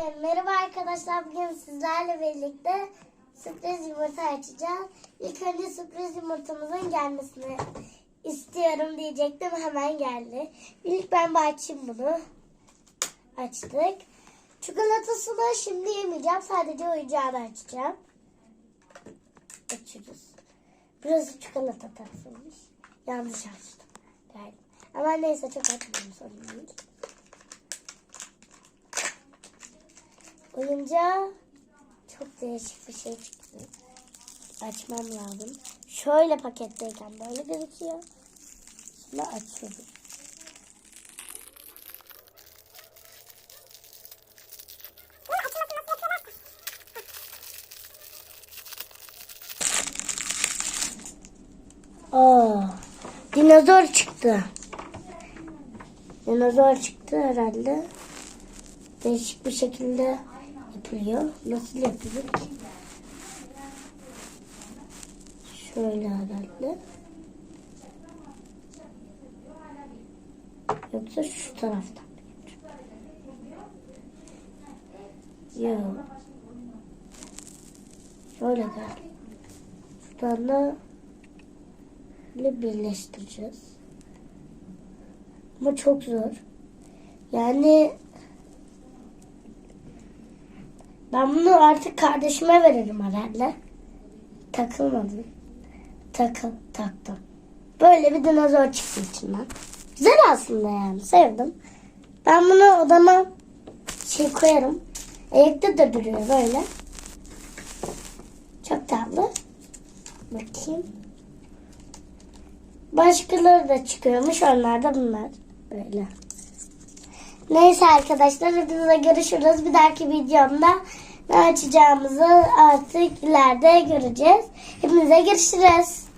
Ee, Merhaba arkadaşlar. Bugün sizlerle birlikte sürpriz yumurta açacağız. İlk önce sürpriz yumurtamızın gelmesini istiyorum diyecektim. Hemen geldi. İlk ben açayım bunu. Açtık. Çikolatasını şimdi yemeyeceğim. Sadece oyuncağını açacağım. Açıyoruz. Burası çikolata tatlıymış. Yanlış açtım. Galiba. Ama neyse çok açmayayım sorun değil. Oyuncağı çok değişik bir şey çıktı. Açmam lazım. Şöyle paketteyken böyle gözüküyor. Şimdi açıyoruz. Aa, dinozor çıktı. Dinozor çıktı herhalde. Değişik bir şekilde yapılıyor. Nasıl yapılır ki? Şöyle herhalde. Yoksa şu taraftan. Yok. Şöyle gel. Şuradan da birleştireceğiz. Ama çok zor. Yani ben bunu artık kardeşime veririm herhalde. Takılmadım. Takıl, taktım. Böyle bir dinozor çıktı içinden. Güzel aslında yani sevdim. Ben bunu odama şey koyarım. Ayakta da duruyor böyle. Çok tatlı. Bakayım. Başkaları da çıkıyormuş. Onlar da bunlar. Böyle. Neyse arkadaşlar hepinize görüşürüz. Bir dahaki videomda ne açacağımızı artık ileride göreceğiz. Hepinize görüşürüz.